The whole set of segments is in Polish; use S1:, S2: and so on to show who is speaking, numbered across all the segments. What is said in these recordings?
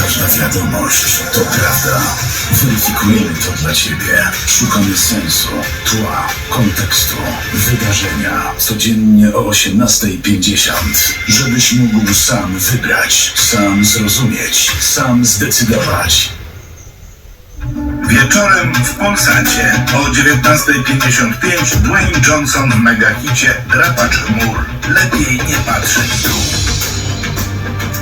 S1: Każda wiadomość to prawda. Weryfikujemy to dla Ciebie. Szukamy sensu, tła, kontekstu, wydarzenia. Codziennie o 18.50. Żebyś mógł sam wybrać, sam zrozumieć, sam zdecydować.
S2: Wieczorem w Polsacie o 19.55 Dwayne Johnson w megahicie Drapacz chmur. Lepiej nie patrzeć w dół.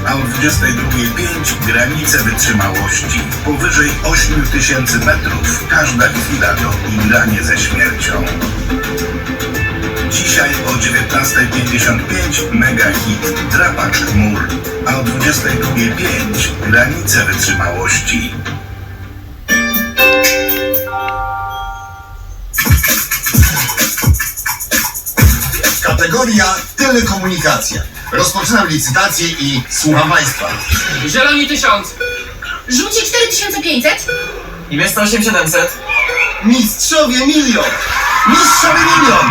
S2: A o 22.05 granice wytrzymałości. Powyżej 8000 metrów każda chwila to igranie ze śmiercią. Dzisiaj o 19.55 megahit Drapacz chmur. A o 22.05 granice wytrzymałości.
S3: Kategoria telekomunikacja. Rozpoczynam licytację i słucham Państwa.
S4: Zieloni 1000.
S5: Rzuci 4500?
S4: Niebieska 8700.
S3: Mistrzowie milion! Mistrzowie milion!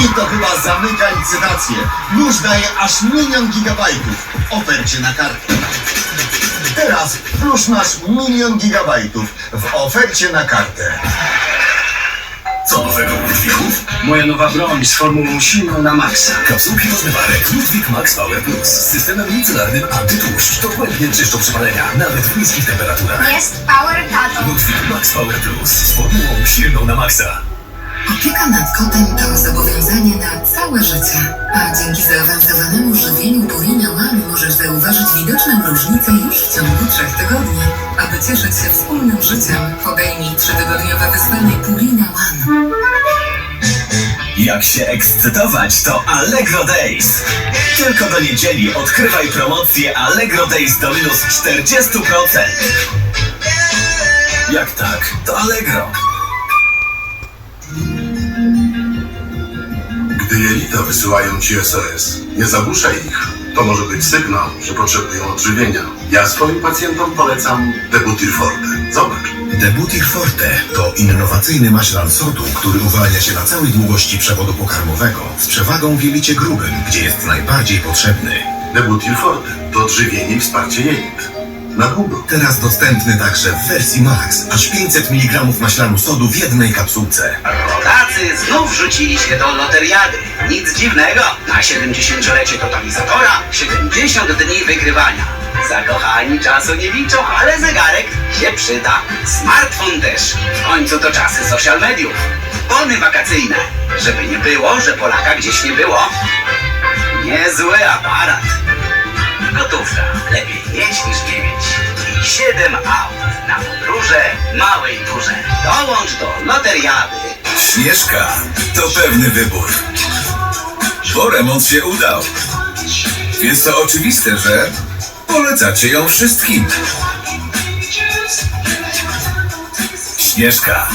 S3: I to chyba zamyka licytację. Już daje aż milion gigabajtów w ofercie na kartę. Teraz już masz milion gigabajtów w ofercie na kartę.
S1: Co nowego u Ludwików?
S6: Moja nowa broń z formułą silną na maksa.
S1: Kapsułki rozmywarek Ludwik Max Power Plus z systemem micelarnym antytłuszcz. Dogłębnie czyszczą przepalenia, nawet w niskich temperaturach.
S5: Jest power tato.
S1: Ludwik Max Power Plus z formułą silną na maksa.
S7: Opieka nad kotem to zobowiązanie na całe życie. A dzięki zaawansowanemu żywieniu One możesz zauważyć widoczną różnicę już w ciągu trzech tygodni. Aby cieszyć się wspólnym życiem, podejmij trzytygodniowe wyzwanie Purina One.
S8: Jak się ekscytować, to Allegro Days. Tylko do niedzieli odkrywaj promocję Allegro Days do minus 40%. Jak tak, to Allegro.
S2: Gdy jelita wysyłają ci SOS, nie zagłuszaj ich. To może być sygnał, że potrzebują odżywienia. Ja swoim pacjentom polecam Debutir Forte. Zobacz.
S9: Debutir Forte to innowacyjny maślan sodu, który uwalnia się na całej długości przewodu pokarmowego z przewagą w jelicie grubym, gdzie jest najbardziej potrzebny.
S2: Debutir Forte to odżywienie i wsparcie jelit. Na długo.
S9: Teraz dostępny także w wersji Max, aż 500 mg maślanu sodu w jednej kapsułce.
S6: Rodacy znów rzucili się do loteriady. Nic dziwnego. Na 70-lecie totalizatora 70 dni wygrywania. Zakochani czasu nie liczą, ale zegarek się przyda. Smartfon też. W końcu to czasy social mediów. Bony wakacyjne. Żeby nie było, że Polaka gdzieś nie było. Niezły aparat. Gotówka. Lepiej mieć niż nie mieć. I 7 aut na podróże małej górze. Dołącz do loteriady.
S1: Śnieżka to pewny wybór. Bo remont się udał. Więc to oczywiste, że polecacie ją wszystkim. Śnieżka,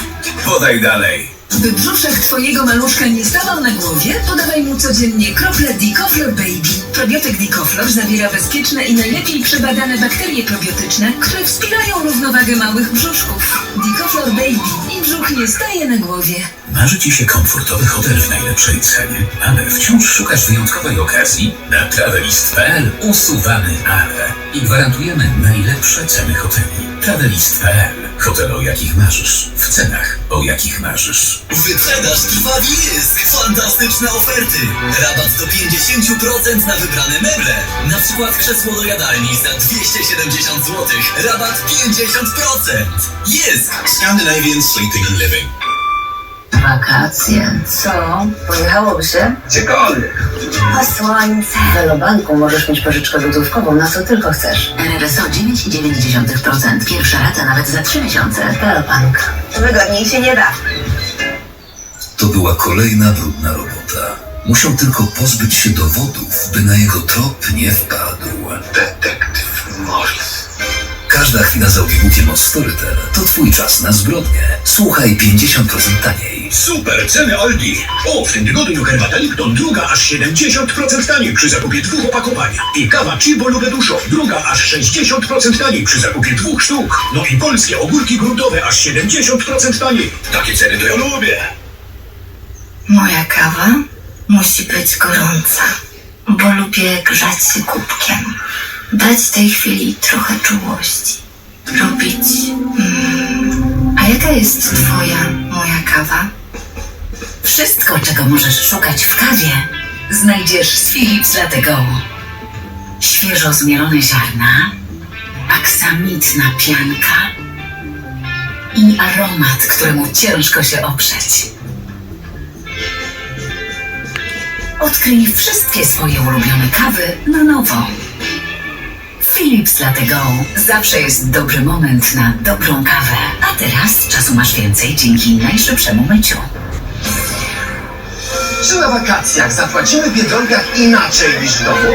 S1: podaj dalej.
S7: By brzuszek twojego maluszka nie stawał na głowie, podawaj mu codziennie krople Dicoflor Baby. Probiotyk Dicoflor zawiera bezpieczne i najlepiej przebadane bakterie probiotyczne, które wspierają równowagę małych brzuszków. Dicoflor Baby i brzuch nie staje na głowie.
S1: Marzy Ci się komfortowy hotel w najlepszej cenie, ale wciąż szukasz wyjątkowej okazji? Na travelist.pl usuwamy ale i gwarantujemy najlepsze ceny hoteli. Travelist.pl Hotel o jakich marzysz, w cenach o jakich marzysz.
S8: Wyprzedaż trwa jest! Fantastyczne oferty! Rabat do 50% na wybrane meble. Na przykład krzesło do jadalni za 270 zł. Rabat 50%! Jest!
S9: Scandinavian Sleeping and Living.
S10: Wakacje. Co? Pojechałoby się?
S6: Gdziekolwiek.
S10: Po słońce. W Velobanku możesz mieć pożyczkę gotówkową na co tylko chcesz. RRSO 9,9%. Pierwsza rata nawet za 3 miesiące. Velobank. Wygodniej się nie da.
S1: To była kolejna brudna robota. Musiał tylko pozbyć się dowodów, by na jego trop nie wpadł.
S2: Detektyw Morris.
S1: Każda chwila za obiegówkiem od Storytel to twój czas na zbrodnię. Słuchaj 50% taniej.
S9: Super ceny Aldi! O, w tym tygodniu herbata Lipton druga aż 70% taniej przy zakupie dwóch opakowań. I kawa Cibo Lube Duszo druga aż 60% taniej przy zakupie dwóch sztuk. No i polskie ogórki gruntowe aż 70% taniej. Takie ceny to ja lubię.
S10: Moja kawa musi być gorąca, bo lubię grzać się kubkiem. Dać tej chwili trochę czułości. Robić. Mm. A jaka jest twoja, moja kawa?
S7: Wszystko, czego możesz szukać w kawie, znajdziesz z Philips Latte Go. Świeżo zmielone ziarna, aksamitna pianka i aromat, któremu ciężko się oprzeć. Odkryj wszystkie swoje ulubione kawy na nowo. Philips Latte Go zawsze jest dobry moment na dobrą kawę. A teraz czasu masz więcej dzięki najszybszemu myciu.
S11: Czy na wakacjach zapłacimy w Biedronkach inaczej niż w domu?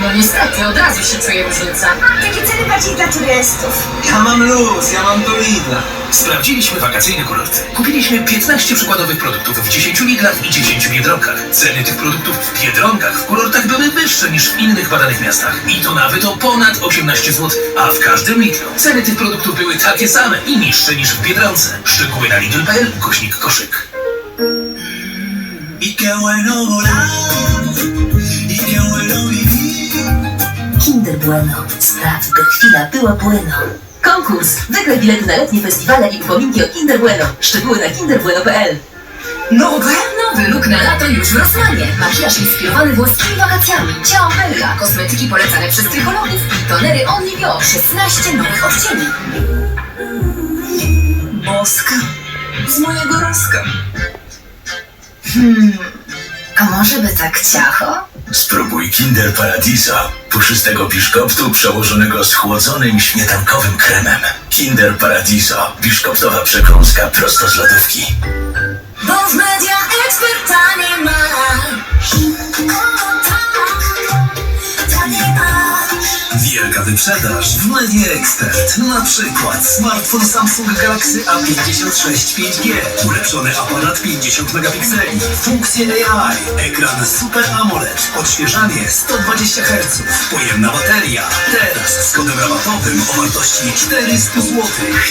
S5: No niestety, od razu się czuje różnica.
S10: Takie ceny bardziej dla turystów.
S12: Ja mam luz, ja mam do Lidla.
S13: Sprawdziliśmy wakacyjne kurorty. Kupiliśmy 15 przykładowych produktów w 10 Lidlach i 10 Biedronkach. Ceny tych produktów w Biedronkach w kurortach były wyższe niż w innych badanych miastach. I to nawet o ponad 18 zł. A w każdym Lidlu ceny tych produktów były takie same i niższe niż w Biedronce. Szczegóły na lidl.pl ukośnik koszyk.
S12: I qué bueno volar,
S10: Kinder Bueno. Spraw, by chwila była bueno. Konkurs! Wygraj bilety na letnie festiwale i upominki o Kinder Bueno. Szczegóły na kinderbueno.pl
S5: Nowe? Nowy look na lato już w Rossmanie. Makijaż inspirowany włoskimi wakacjami. Ciao Bella. Kosmetyki polecane przez trykologów. I tonery Only Bio. 16 nowych odcieni.
S10: Boska. Z mojego roska. Hmm. A może by tak ciacho?
S14: Spróbuj Kinder Paradiso, puszystego biszkoptu przełożonego schłodzonym śmietankowym kremem. Kinder Paradiso, biszkoptowa przekąska prosto z lodówki.
S5: Bo w media nie ma.
S12: Wielka wyprzedaż w Media Expert. Na przykład smartfon Samsung Galaxy A56 5G, ulepszony aparat 50 megapikseli, funkcje AI, ekran Super AMOLED, odświeżanie 120 Hz, pojemna bateria. Teraz z kodem rabatowym o wartości 400 zł.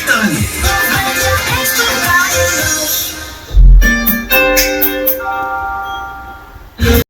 S12: Taniej.